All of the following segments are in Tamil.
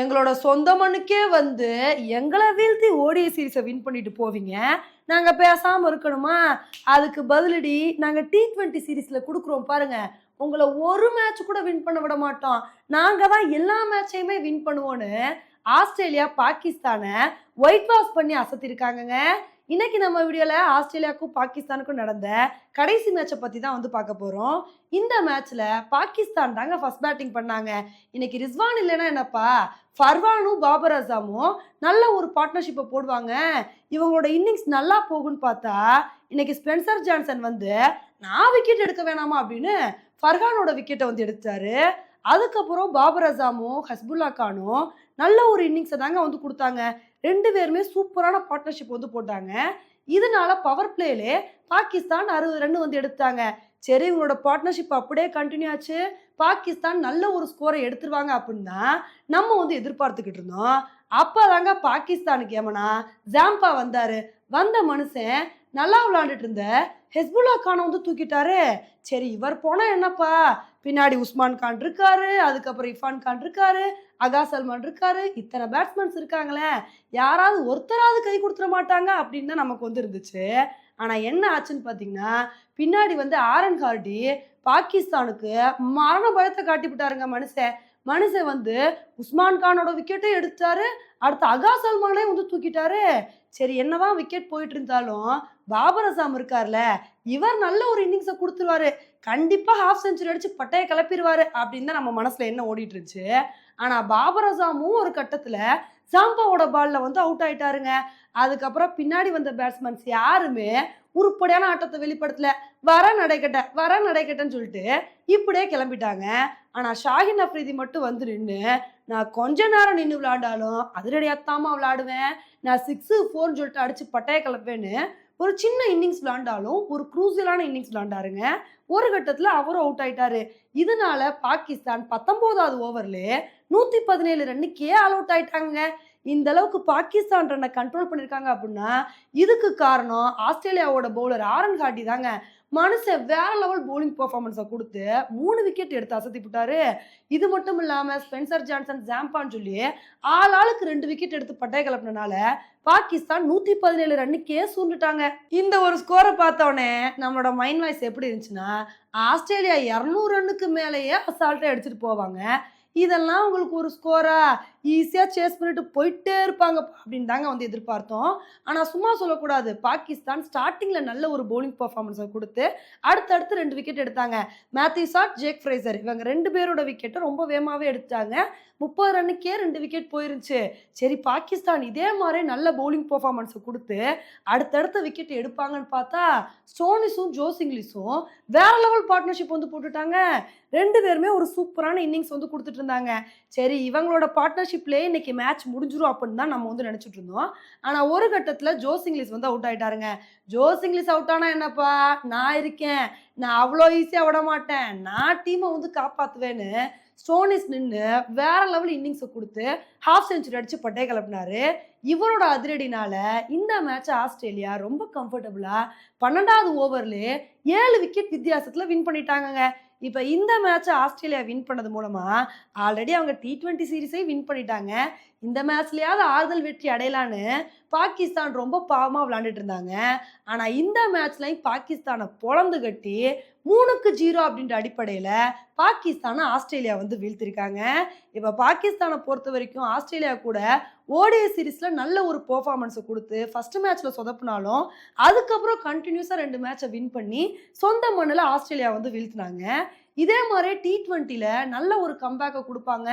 எங்களோட சொந்த மண்ணுக்கே வந்து எங்களை வீழ்த்தி ஓடிய சீரிஸை வின் பண்ணிட்டு போவீங்க. நாங்கள் பேசாமல் இருக்கணுமா? அதுக்கு பதிலடி நாங்கள் டி ட்வெண்ட்டி சீரீஸில் கொடுக்குறோம் பாருங்க. உங்களை ஒரு மேட்ச் கூட வின் பண்ண விட மாட்டோம். நாங்கள் தான் எல்லா மேட்சையுமே வின் பண்ணுவோன்னு ஆஸ்திரேலியா பாகிஸ்தானை ஒயிட் வாஷ் பண்ணி அசத்திருக்காங்கங்க. இன்னைக்கு நம்ம வீடியோவில் ஆஸ்திரேலியாவுக்கும் பாகிஸ்தானுக்கும் நடந்த கடைசி மேட்சை பற்றி தான் வந்து பார்க்க போகிறோம் இந்த மேட்ச்சில் பாகிஸ்தான் தாங்க ஃபஸ்ட் பேட்டிங் பண்ணாங்க. இன்னைக்கு ரிஸ்வான் இல்லைன்னா என்னப்பா? ஃபர்வானும் பாபர் அசாமும் நல்ல ஒரு பார்ட்னர்ஷிப்பை போடுவாங்க. இவங்களோட இன்னிங்ஸ் நல்லா போகும்னு பார்த்தா இன்னைக்கு ஸ்பென்சர் ஜான்சன் வந்து நான் விக்கெட் எடுக்க வேணாமா? அப்படின்னு ஃபர்ஹானோட விக்கெட்டை வந்து எடுத்தாரு. அதுக்கப்புறம் பாபர் அசாமும் ஹஸ்புல்லா கானும் நல்ல ஒரு இன்னிங்ஸை தாங்க வந்து கொடுத்தாங்க. ரெண்டு பேருமே சூப்பரான பார்ட்னர்ஷிப் வந்து போட்டாங்க. இதனால பவர் பிளேலே பாகிஸ்தான் அறுபது ரன் வந்து எடுத்தாங்க. சரி இவங்களோட பார்ட்னர்ஷிப் அப்படியே கண்டினியூ ஆச்சு. பாகிஸ்தான் நல்ல ஒரு ஸ்கோரை எடுத்துருவாங்க அப்படின்னா நம்ம வந்து எதிர்பார்த்துக்கிட்டு இருந்தோம். அப்பதாங்க பாகிஸ்தானுக்கு ஏமனா ஜாம்பா வந்தார். வந்த மனுஷன் நல்லா விளாண்டுட்டு இருந்த. ஹெஸ்புல்லா கானை வந்து தூக்கிட்டாரு. சரி இவர் போனால் என்னப்பா? பின்னாடி உஸ்மான் கான் இருக்காரு அதுக்கப்புறம் இஃபான் கான் இருக்காரு அகா சல்மான் இருக்காரு இத்தனை பேட்ஸ்மேன்ஸ் இருக்காங்களே. யாராவது ஒருத்தராவது கை கொடுத்துட மாட்டாங்க அப்படின்னு தான் நமக்கு வந்து இருந்துச்சு. என்ன ஆச்சுன்னு பார்த்தீங்கன்னா பின்னாடி வந்து ஆரன் ஹார்டி பாகிஸ்தானுக்கு மரண பயத்தை காட்டி விட்டாருங்க மனுஷன். மனுஷன் வந்து உஸ்மான் கானோட விக்கெட்டும் எடுத்தாரு. அடுத்து அகா சல்மானே வந்து தூக்கிட்டாரு. சரி என்னதான் விக்கெட் போயிட்டு இருந்தாலும் பாபர் அசாம் இருக்கார்ல இவர் நல்ல ஒரு இன்னிங்ஸை கொடுத்துருவாரு. கண்டிப்பாக ஹாஃப் செஞ்சுரி அடிச்சு பட்டையை கிளப்பிடுவாரு அப்படின்னு தான் நம்ம மனசில் என்ன ஓடிட்டு இருந்துச்சு. ஆனால் பாபர் அசாமும் ஒரு கட்டத்தில் சாம்பாவோட பால்ல வந்து அவுட் ஆயிட்டாருங்க. அதுக்கப்புறம் பின்னாடி வந்த பேட்ஸ்மேன்ஸ் யாருமே உருப்படியான ஆட்டத்தை வெளிப்படுத்தல. வர நடைக்கட்ட வர நடைக்கட்டன்னு சொல்லிட்டு இப்படியே கிளம்பிட்டாங்க. ஆனால் ஷாஹின் அஃப்ரிதி மட்டும் வந்து நின்று நான் கொஞ்ச நேரம் நின்று விளாண்டாலும் அதிரடியாத்தாம விளாடுவேன் நான் சிக்ஸு ஃபோர்னு சொல்லிட்டு அடித்து பட்டைய கிளப்பேன்னு ஒரு சின்ன இன்னிங்ஸ் விளாண்டாலும் ஒரு குரூசியலான இன்னிங்ஸ் விளாண்டாருங்க ஒரு கட்டத்தில் அவரும் அவுட் ஆயிட்டாரு. இதனால பாகிஸ்தான் பத்தொம்போதாவது ஓவரில் நூற்றி பதினேழு ரன்னுக்கே ஆல் அவுட் ஆயிட்டாங்க இந்த அளவுக்கு பாகிஸ்தான் ரன்னை கண்ட்ரோல் பண்ணியிருக்காங்க அப்படின்னா இதுக்கு காரணம் ஆஸ்திரேலியாவோட பவுலர் ஆரன் காட்டி தாங்க. மனுஷன் வேற லெவல் போலிங் பர்ஃபார்மன்ஸை கொடுத்து மூணு விக்கெட் எடுத்து அசத்தி போட்டாரு இது மட்டும் இல்லாம ஸ்பென்சர் ஜான்சன் ஜாம்பான்னு சொல்லி ஆள் ஆளுக்கு ரெண்டு விக்கெட் எடுத்து பட்டை கிளப்பினால பாகிஸ்தான் நூத்தி பதினேழு ரன்னுக்கே சூண்டுட்டாங்க இந்த ஒரு ஸ்கோரை பார்த்தோன்னே நம்மளோட மைண்ட் வாய்ஸ் எப்படி இருந்துச்சுன்னா ஆஸ்திரேலியா இரநூறு ரன்னுக்கு மேலேயே அசால்ட்டா எடுத்துட்டு போவாங்க. இதெல்லாம் உங்களுக்கு ஒரு ஸ்கோரா ஈஸியாக சேஸ் பண்ணிட்டு போயிட்டே இருப்பாங்க அப்படின்னு தாங்க வந்து எதிர்பார்த்தோம். ஆனால் சும்மா சொல்லக்கூடாது. பாகிஸ்தான் ஸ்டார்டிங்கில் நல்ல ஒரு பவுலிங் பர்ஃபார்மன்ஸை கொடுத்து அடுத்தடுத்து ரெண்டு விக்கெட் எடுத்தாங்க. Matthew Short Jake Fraser. இவங்க ரெண்டு பேரோட விக்கெட்டை ரொம்ப வேகமாகவே எடுத்தாங்க முப்பது ரன்னுக்கே ரெண்டு விக்கெட் போயிருந்துச்சு. சரி பாகிஸ்தான் இதே மாதிரி நல்ல பவுலிங் பர்ஃபார்மன்ஸை கொடுத்து அடுத்தடுத்த விக்கெட் எடுப்பாங்கன்னு பார்த்தா ஸ்டோனிஸும் ஜோஸ் வேற லெவல் பார்ட்னர்ஷிப் வந்து போட்டுட்டாங்க. ரெண்டு பேருமே ஒரு சூப்பரான இன்னிங்ஸ் வந்து கொடுத்துட்டு இருந்தாங்க. சரி இவங்களோட பார்ட்னர்ஷிப் பார்ட்னர்ஷிப்லேயே இன்னைக்கு மேட்ச் முடிஞ்சிரும் அப்படின்னு தான் நம்ம வந்து நினச்சிட்டு இருந்தோம். ஆனால் ஒரு கட்டத்தில் ஜோஸ் இங்கிலீஷ் வந்து அவுட் ஆகிட்டாருங்க ஜோஸ் இங்கிலீஷ் அவுட் ஆனால் என்னப்பா? நான் இருக்கேன். நான் அவ்வளோ ஈஸியாக விட மாட்டேன். நான் டீமை வந்து காப்பாற்றுவேன்னு ஸ்டோனிஸ் நின்று வேற லெவல் இன்னிங்ஸை கொடுத்து ஹாஃப் செஞ்சுரி அடித்து பட்டே கிளப்பினாரு. இவரோட அதிரடினால இந்த மேட்ச் ஆஸ்திரேலியா ரொம்ப கம்ஃபர்டபுளாக பன்னெண்டாவது ஓவர்லேயே ஏழு விக்கெட் வித்தியாசத்தில் வின் பண்ணிட்டாங்கங்க. இப்போ இந்த மேட்சை ஆஸ்திரேலியா வின் பண்ணது மூலமாக ஆல்ரெடி அவங்க டி ட்வெண்ட்டி சீரீஸை வின் பண்ணிட்டாங்க. இந்த மேட்ச்லயாவது ஆறுதல் வெற்றி அடையலான்னு பாகிஸ்தான் ரொம்ப பாவமாக விளாண்டுட்டு இருந்தாங்க. ஆனால் இந்த மேட்ச்லையும் பாகிஸ்தானை பொழந்து கட்டி மூணுக்கு ஜீரோ அப்படின்ற அடிப்படையில் பாகிஸ்தானை ஆஸ்திரேலியா வந்து வீழ்த்திருக்காங்க. இப்போ பாகிஸ்தானை பொறுத்த வரைக்கும் ஆஸ்திரேலியா கூட ஓடிஐ சீரீஸில் நல்ல ஒரு பர்ஃபார்மன்ஸை கொடுத்து ஃபஸ்ட்டு மேட்ச்சில் சொதப்புனாலும் அதுக்கப்புறம் கண்டினியூஸாக ரெண்டு மேட்சை வின் பண்ணி சொந்த மண்ணில் ஆஸ்திரேலியா வந்து வீழ்த்தினாங்க. இதே மாதிரி டி ட்வெண்ட்டியில் நல்ல ஒரு கம்பேக்கை கொடுப்பாங்க.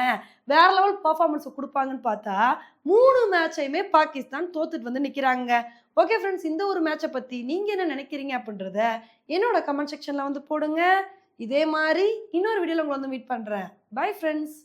வேற லெவல் பர்ஃபார்மன்ஸை கொடுப்பாங்கன்னு பார்த்தா மூணு மேட்சையுமே பாகிஸ்தான் தோத்துட்டு வந்து நிற்கிறாங்க ஓகே ஃப்ரெண்ட்ஸ் இந்த ஒரு மேட்சை பற்றி நீங்கள் என்ன நினைக்கிறீங்க அப்படின்றத என்னோட கமெண்ட் செக்ஷனில் வந்து போடுங்க. இதே மாதிரி இன்னொரு வீடியோவில் உங்களை வந்து மீட் பண்ணுறேன் பை ஃப்ரெண்ட்ஸ்